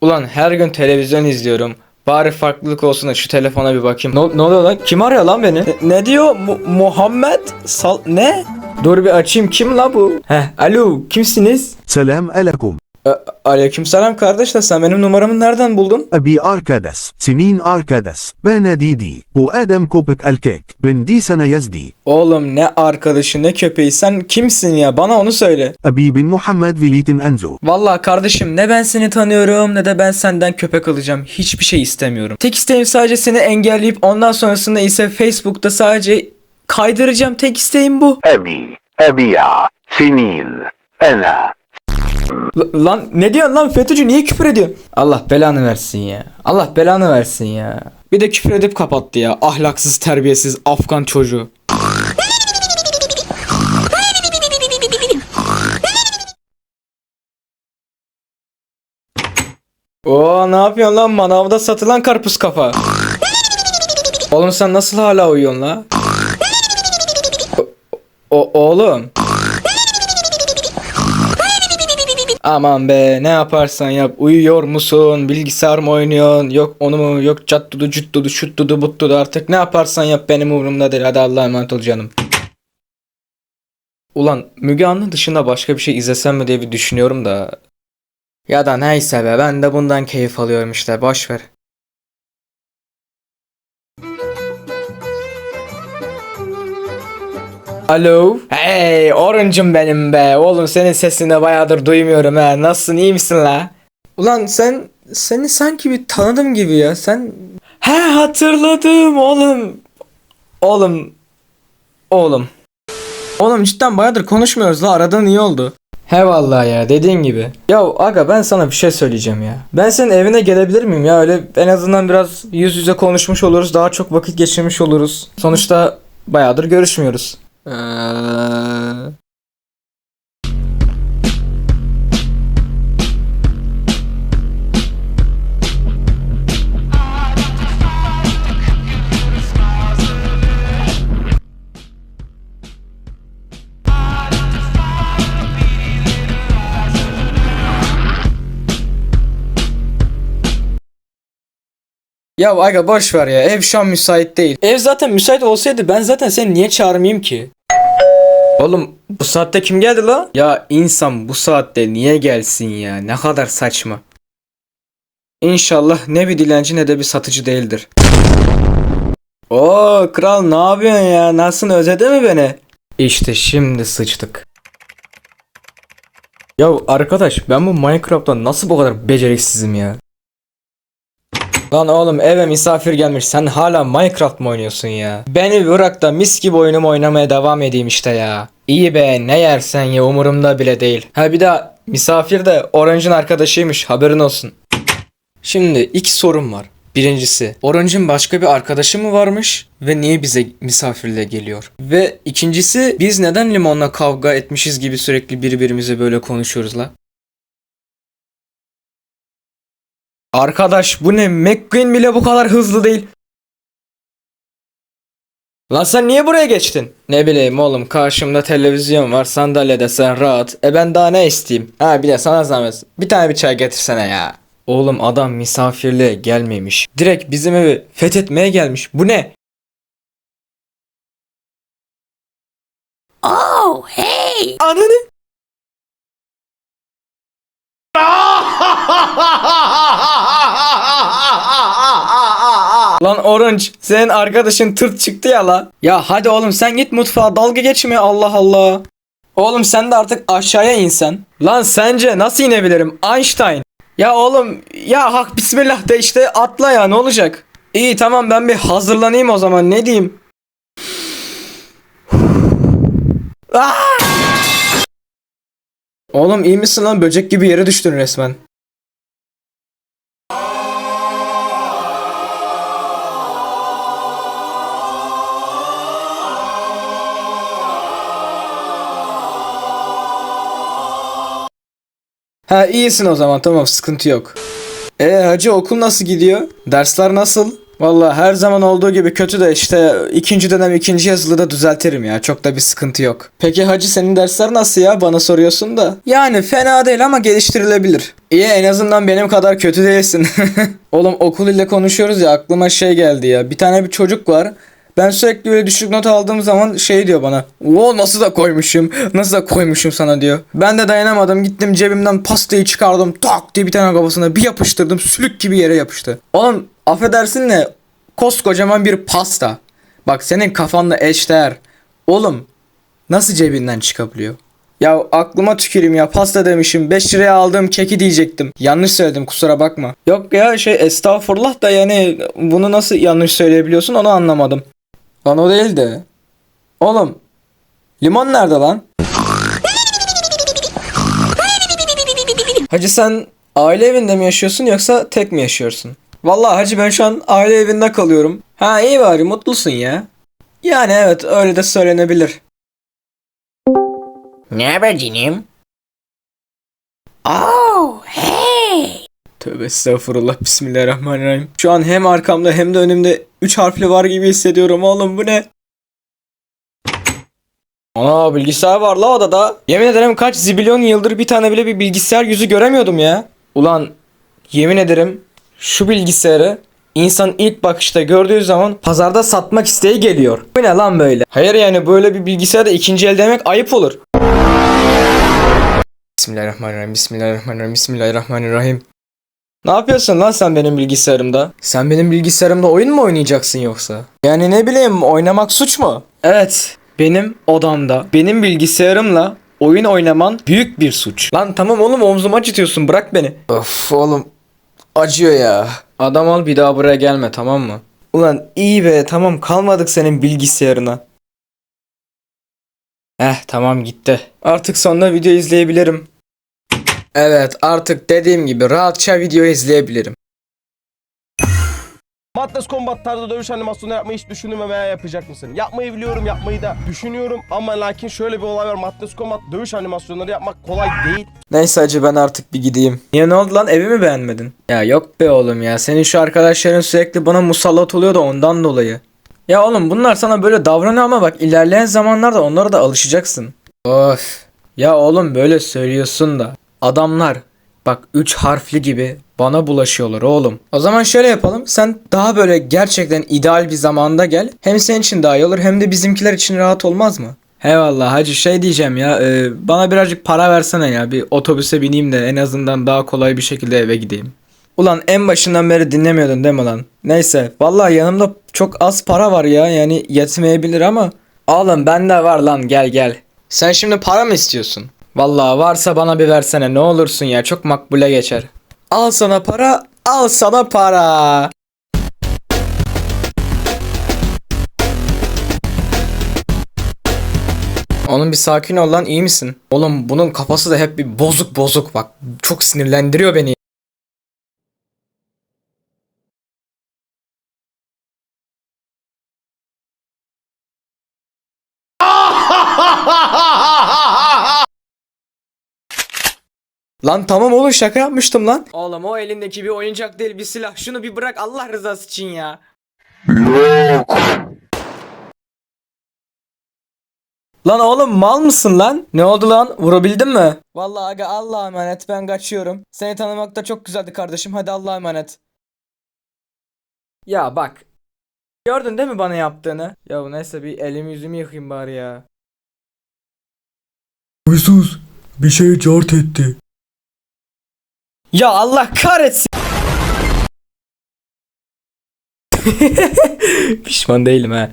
Ulan her gün televizyon izliyorum. Bari farklılık olsun da şu telefona bir bakayım. Ne, ne oluyor lan? Kim arıyor lan beni? Ne, ne diyor? Mu Muhammed Sal... Ne? Dur bir açayım. Kim la bu? Heh, alo kimsiniz? Selam aleyküm. E, aleykümselam kardeş de sen benim numaramı nereden buldun? Abi arkadaş, senin arkadaş. Ben Adidi. Bu adam köpek erkek. Ben di sana yazdi. Oğlum ne arkadaşı ne köpeği sen kimsin ya bana onu söyle. Abi bin Muhammed Velitin Enzo. Valla kardeşim ne ben seni tanıyorum ne de ben senden köpek alacağım. Hiçbir şey istemiyorum. Tek isteğim sadece seni engelleyip ondan sonrasında ise Facebook'ta sadece kaydıracağım. Tek isteğim bu. Abi, abi ya, senin, ana, L- lan ne diyorsun lan FETÖ'cü niye küfür ediyorsun? Allah belanı versin ya. Allah belanı versin ya. Bir de küfür edip kapattı ya. Ahlaksız terbiyesiz Afgan çocuğu. Oo ne yapıyorsun lan manavda satılan karpuz kafa. Oğlum sen nasıl hala uyuyorsun la? O, oğlum. Aman be ne yaparsan yap uyuyor musun bilgisayar mı oynuyorsun yok onu mu yok cat dudu cüt dudu şut dudu but dudu artık ne yaparsan yap benim umurumda değil hadi Allah'a emanet ol canım. Ulan Müge Anlı dışında başka bir şey izlesem mi diye bir düşünüyorum da. Ya da neyse be ben de bundan keyif alıyorum işte boş ver. Alo. Hey Orange'ım benim be. Oğlum senin sesini de bayağıdır duymuyorum ha. Nasılsın iyi misin la? Ulan sen seni sanki bir tanıdım gibi ya. Sen He hatırladım oğlum. Oğlum. Oğlum. Oğlum cidden bayağıdır konuşmuyoruz la. Aradığın iyi oldu. He vallahi ya dediğin gibi. Ya aga ben sana bir şey söyleyeceğim ya. Ben senin evine gelebilir miyim ya? Öyle en azından biraz yüz yüze konuşmuş oluruz. Daha çok vakit geçirmiş oluruz. Sonuçta bayağıdır görüşmüyoruz. Eee... Ya aga boş ver ya. Ev şu an müsait değil. Ev zaten müsait olsaydı ben zaten seni niye çağırmayayım ki? Oğlum bu saatte kim geldi la? Ya insan bu saatte niye gelsin ya? Ne kadar saçma. İnşallah ne bir dilenci ne de bir satıcı değildir. Oo kral ne yapıyorsun ya? Nasılsın özledi mi beni? İşte şimdi sıçtık. Ya arkadaş ben bu Minecraft'ta nasıl bu kadar beceriksizim ya? Lan oğlum eve misafir gelmiş sen hala Minecraft mı oynuyorsun ya? Beni bırak da mis gibi oyunumu oynamaya devam edeyim işte ya. İyi be ne yersen ya umurumda bile değil. Ha bir daha misafir de Orange'ın arkadaşıymış haberin olsun. Şimdi iki sorum var. Birincisi, Orange'ın başka bir arkadaşı mı varmış ve niye bize misafirle geliyor? Ve ikincisi, biz neden limonla kavga etmişiz gibi sürekli birbirimize böyle konuşuyoruz la? Arkadaş bu ne? McQueen bile bu kadar hızlı değil. Lan sen niye buraya geçtin? Ne bileyim oğlum karşımda televizyon var sandalyede sen rahat. E ben daha ne isteyeyim? Ha bir de sana zahmet. Bir tane bir çay getirsene ya. Oğlum adam misafirliğe gelmemiş. Direkt bizim evi fethetmeye gelmiş. Bu ne? Oh, hey! Ananı. Lan Orange senin arkadaşın tırt çıktı ya la. Ya hadi oğlum sen git mutfağa dalga geçme Allah Allah. Oğlum sen de artık aşağıya insen. Lan sence nasıl inebilirim Einstein? Ya oğlum ya hak bismillah de işte atla ya ne olacak? İyi tamam ben bir hazırlanayım o zaman ne diyeyim? Ah! Oğlum iyi misin lan böcek gibi yere düştün resmen. Ha iyisin o zaman tamam sıkıntı yok. E hacı okul nasıl gidiyor? Dersler nasıl? Vallahi her zaman olduğu gibi kötü de işte ikinci dönem ikinci yazılıda düzeltirim ya. Çok da bir sıkıntı yok. Peki hacı senin dersler nasıl ya? Bana soruyorsun da. Yani fena değil ama geliştirilebilir. İyi en azından benim kadar kötü değilsin. Oğlum okul ile konuşuyoruz ya aklıma şey geldi ya. Bir tane bir çocuk var. Ben sürekli böyle düşük not aldığım zaman şey diyor bana. O nasıl da koymuşum. Nasıl da koymuşum sana diyor. Ben de dayanamadım. Gittim cebimden pastayı çıkardım. Tak diye bir tane kafasına bir yapıştırdım. Sülük gibi yere yapıştı. Oğlum affedersin de koskocaman bir pasta. Bak senin kafanla eşdeğer. Oğlum nasıl cebinden çıkabiliyor? Ya aklıma tüküreyim ya pasta demişim 5 liraya aldığım keki diyecektim. Yanlış söyledim kusura bakma. Yok ya şey estağfurullah da yani bunu nasıl yanlış söyleyebiliyorsun onu anlamadım. Lan o değil de. Oğlum. Limon nerede lan? Hacı sen aile evinde mi yaşıyorsun yoksa tek mi yaşıyorsun? Vallahi hacı ben şu an aile evinde kalıyorum. Ha iyi bari mutlusun ya. Yani evet öyle de söylenebilir. Ne haber canım? Oh! Tövbe estağfurullah bismillahirrahmanirrahim. Şu an hem arkamda hem de önümde 3 harfli var gibi hissediyorum oğlum bu ne? Ana bilgisayar var la odada. Yemin ederim kaç zibilyon yıldır bir tane bile bir bilgisayar yüzü göremiyordum ya. Ulan yemin ederim şu bilgisayarı insan ilk bakışta gördüğü zaman pazarda satmak isteği geliyor. Bu ne lan böyle? Hayır yani böyle bir bilgisayarda ikinci el demek ayıp olur. Bismillahirrahmanirrahim. Bismillahirrahmanirrahim. Bismillahirrahmanirrahim. Ne yapıyorsun lan sen benim bilgisayarımda? Sen benim bilgisayarımda oyun mu oynayacaksın yoksa? Yani ne bileyim oynamak suç mu? Evet. Benim odamda, benim bilgisayarımla oyun oynaman büyük bir suç. Lan tamam oğlum omzumu acıtıyorsun bırak beni. Of oğlum acıyor ya. Adam ol bir daha buraya gelme tamam mı? Ulan iyi be tamam kalmadık senin bilgisayarına. Eh tamam gitti. Artık sonunda video izleyebilirim. Evet artık dediğim gibi rahatça video izleyebilirim. Madness Combat tarzı dövüş animasyonu yapmayı hiç düşündün mü veya yapacak mısın? Yapmayı biliyorum, yapmayı da düşünüyorum ama lakin şöyle bir olay var. Madness Combat dövüş animasyonları yapmak kolay değil. Neyse hacı ben artık bir gideyim. Niye ne oldu lan evi mi beğenmedin? Ya yok be oğlum ya senin şu arkadaşların sürekli bana musallat oluyor da ondan dolayı. Ya oğlum bunlar sana böyle davranıyor ama bak ilerleyen zamanlarda onlara da alışacaksın. Of. Ya oğlum böyle söylüyorsun da adamlar bak 3 harfli gibi bana bulaşıyorlar oğlum. O zaman şöyle yapalım. Sen daha böyle gerçekten ideal bir zamanda gel. Hem senin için daha iyi olur hem de bizimkiler için rahat olmaz mı? He vallahi hacı şey diyeceğim ya e, bana birazcık para versene ya bir otobüse bineyim de en azından daha kolay bir şekilde eve gideyim. Ulan en başından beri dinlemiyordun değil mi lan? Neyse vallahi yanımda çok az para var ya yani yetmeyebilir ama. Oğlum bende var lan gel gel. Sen şimdi para mı istiyorsun? Vallahi varsa bana bir versene ne olursun ya çok makbule geçer. Al sana para al sana para. Oğlum bir sakin ol lan iyi misin? Oğlum bunun kafası da hep bir bozuk bozuk bak. Çok sinirlendiriyor beni. Lan tamam oğlum şaka yapmıştım lan. Oğlum o elindeki bir oyuncak değil bir silah. Şunu bir bırak Allah rızası için ya. Lan oğlum mal mısın lan? Ne oldu lan? Vurabildin mi? Vallahi aga Allah'a emanet ben kaçıyorum. Seni tanımak da çok güzeldi kardeşim. Hadi Allah'a emanet. Ya bak. Gördün değil mi bana yaptığını? Ya neyse bir elimi yüzümü yıkayayım bari ya. Huysuz bir şey cart etti. Ya Allah kahretsin. Pişman değilim ha.